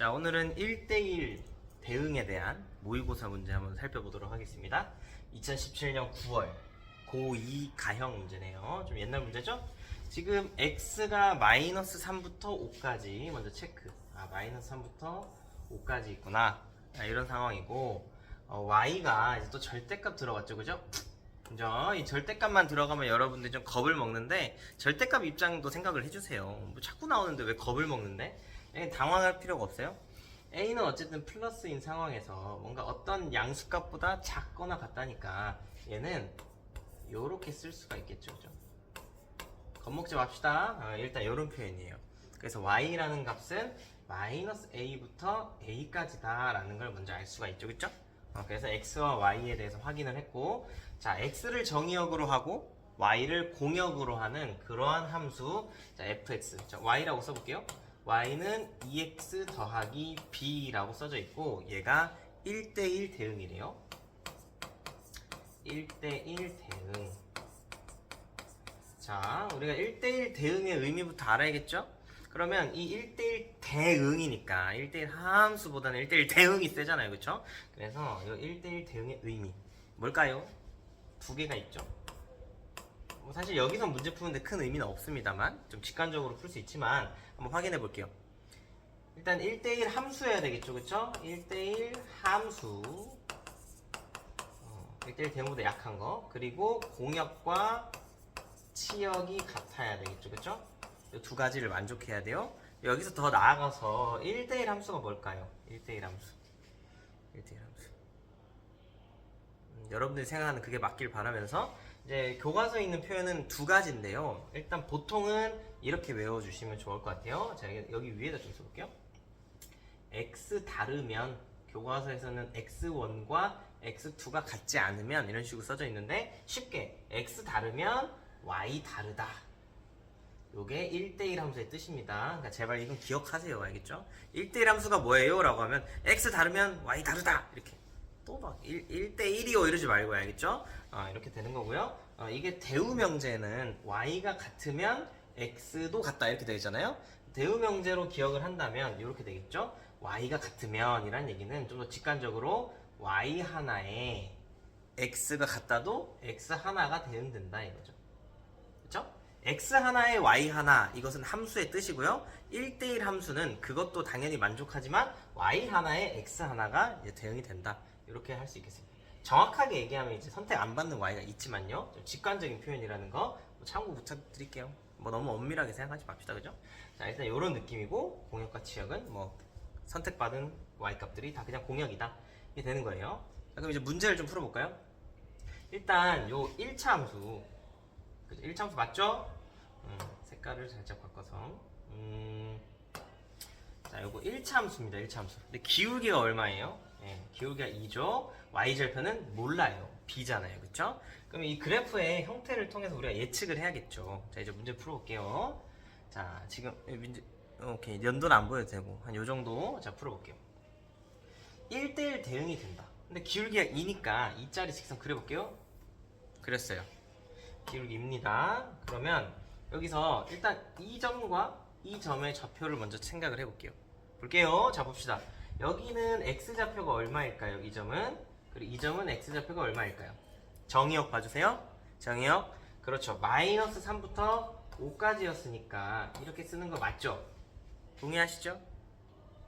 자, 오늘은 1대1 대응에 대한 모의고사 문제 한번 살펴보도록 하겠습니다. 2017년 9월 고2 가형 문제네요. 좀 옛날 문제죠? 지금 x가 마이너스 3부터 5까지 먼저 체크. 아, 마이너스 3부터 5까지 있구나. 아, 이런 상황이고, 어, y가 이제 또 절대값 들어갔죠, 그죠? 그죠? 이 절대값만 들어가면 여러분들이 좀 겁을 먹는데, 절대값 입장도 생각을 해주세요. 뭐 자꾸 나오는데 왜 겁을 먹는데? 예, 당황할 필요가 없어요. a는 어쨌든 플러스인 상황에서 뭔가 어떤 양수값보다 작거나 같다니까 얘는 요렇게 쓸 수가 있겠죠, 그죠? 겁먹지 맙시다. 어, 일단 이런 표현이에요. 그래서 y라는 값은 마이너스 a부터 a까지다 라는 걸 먼저 알 수가 있죠, 그죠? 어, 그래서 x와 y에 대해서 확인을 했고, 자 x를 정의역으로 하고 y를 공역으로 하는 그러한 함수, 자 fx, 자 y라고 써볼게요. Y는 2x 더하기 b라고 써져 있고, 얘가 1대1 대응이래요. 1대1 대응. 자, 우리가 1대1 대응의 의미부터 알아야겠죠? 그러면 이 1대1 대응이니까 1대1 함수보다는 1대1 대응이 세잖아요. 그쵸? 그래서 이 1대1 대응의 의미 뭘까요? 두 개가 있죠. 뭐 사실 여기서 문제 푸는데 큰 의미는 없습니다만 좀 직관적으로 풀 수 있지만 한번 확인해 볼게요. 일단 1대1 함수여야 되겠죠. 그쵸? 1대1 함수 어, 1대1 대응보다 약한 거 그리고 공역과 치역이 같아야 되겠죠, 그쵸? 이 두 가지를 만족해야 돼요. 여기서 더 나아가서 1대1 함수가 뭘까요? 1대1 함수. 1대1 함수. 음, 여러분들이 생각하는 그게 맞길 바라면서 이제 교과서에 있는 표현은 두 가지인데요. 일단 보통은 이렇게 외워주시면 좋을 것 같아요. 자, 여기- 여기 위에다 좀 써볼게요. x 다르면 교과서에서는 x1과 x2가 같지 않으면 이런 식으로 써져 있는데 쉽게 x 다르면 y 다르다. 요게 1대1 함수의 뜻입니다. 그러니까 제발 이건 기억하세요. 알겠죠? 1대1 함수가 뭐예요? 라고 하면 x 다르면 y 다르다. 이렇게 또막 1, 대 1이요 이러지 말고 알겠죠? 아, 이렇게 되는 거고요. 어, 이게 대우 명제는 y가 같으면 x도 같다 이렇게 되잖아요. 대우 명제로 기억을 한다면 이렇게 되겠죠? y가 같으면 이란 얘기는 좀 더 직관적으로 y 하나에 x가 같다도 x 하나가 대응된다 이거죠. 그렇죠? X 하나에 y 하나 이것은 함수의 뜻이고요. 1대1 함수는 그것도 당연히 만족하지만 y 하나에 x 하나가 대응이 된다. 이렇게 할 수 있겠습니다. 정확하게 얘기하면 이제 선택 안 받는 y가 있지만요. 좀 직관적인 표현이라는 거뭐 참고 부탁드릴게요. 뭐 너무 엄밀하게 생각하지 맙시다. 그죠? 자, 일단 이런 느낌이고 공역과 치역은 뭐 선택받은 y 값들이 다 그냥 공역이다. 이게 되는 거예요. 자, 그럼 이제 문제를 좀 풀어볼까요? 일단 요 1차 함수 그죠? 1차 함수 맞죠? 음, 색깔을 살짝 바꿔서. 음, 자 요거 1차 함수입니다 1차 함수. 근데 기울기가 얼마예요? 예, 기울기가 2죠? y절편은 몰라요. b잖아요 그쵸? 그럼 이 그래프의 형태를 통해서 우리가 예측을 해야겠죠. 자 이제 문제 풀어볼게요. 자 지금 이 문제 오케이. 연도는 안 보여도 되고 한 요정도. 자 풀어볼게요. 1대1 대응이 된다. 근데 기울기가 2니까 2짜리 직선 그려볼게요. 그렸어요 기울기입니다. 그러면 여기서 일단 이 점과 이 점의 좌표를 먼저 생각을 해볼게요. 볼게요. 자 봅시다. 여기는 x 좌표가 얼마일까요? 이 점은 그리고 이 점은 x 좌표가 얼마일까요? 정의역 봐주세요. 정의역 그렇죠. 마이너스 3부터 5까지였으니까 이렇게 쓰는 거 맞죠? 동의하시죠?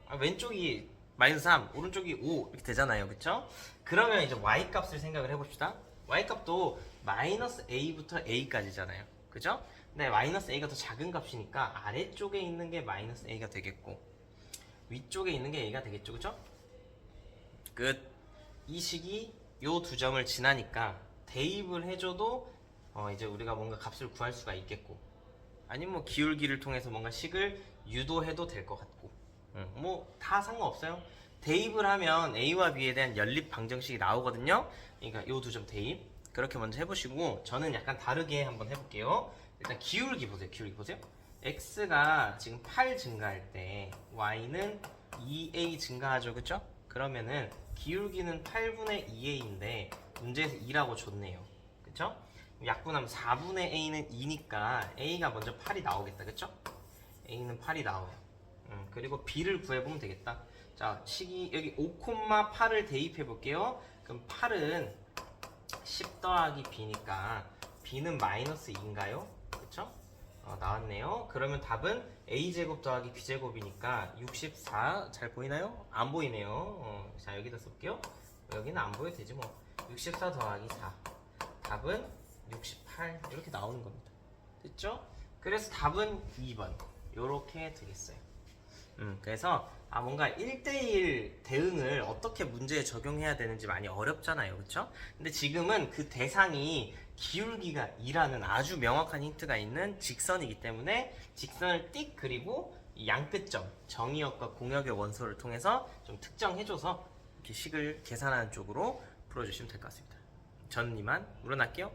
아, 왼쪽이 마이너스 3, 오른쪽이 5 이렇게 되잖아요. 그쵸? 그러면 이제 y 값을 생각을 해봅시다. Y 값도 마이너스 a부터 a까지잖아요. 그죠? 근데 마이너스 a가 더 작은 값이니까 아래쪽에 있는 게 마이너스 a가 되겠고 위쪽에 있는 게 a가 되겠죠. 그죠? 끝. 이 식이 요 두 점을 지나니까 대입을 해줘도 어, 이제 우리가 뭔가 값을 구할 수가 있겠고 아니면 뭐 기울기를 통해서 뭔가 식을 유도해도 될 것 같고 뭐다 상관없어요 대입을 하면 a와 b에 대한 연립 방정식이 나오거든요. 그러니까 요두점 대입. 그렇게 먼저 해보시고 저는 약간 다르게 한번 해볼게요. 일단 기울기 보세요. 기울기 보세요. X가 지금 8 증가할 때 y는 2a 증가하죠. 그쵸? 그러면은 기울기는 8분의 2a인데 문제에서 2라고 줬네요. 그쵸? 약분하면 4분의 a는 2니까 a가 먼저 8이 나오겠다. 그쵸? a는 8이 나와요 음, 그리고 b를 구해보면 되겠다. 자, 식이 여기 5,8을 대입해 볼게요. 그럼 8은 10 더하기 b니까 b는 마이너스 2인가요? 그쵸? 어, 나왔네요. 그러면 답은 a제곱 더하기 b제곱이니까 64 잘 보이나요? 안 보이네요. 어, 자 여기다 쓸게요. 여기는 안 보여도 되지 뭐. 64 더하기 4 답은 68 이렇게 나오는 겁니다. 됐죠? 그래서 답은 2번 요렇게 되겠어요. 음, 그래서 아 뭔가 1대1 대응을 어떻게 문제에 적용해야 되는지 많이 어렵잖아요. 그렇죠? 근데 지금은 그 대상이 기울기가 2라는 아주 명확한 힌트가 있는 직선이기 때문에 직선을 띡 그리고 이 양끝점 정의역과 공역의 원소를 통해서 좀 특정해줘서 이렇게 식을 계산하는 쪽으로 풀어주시면 될 것 같습니다. 저는 이만 물러날게요.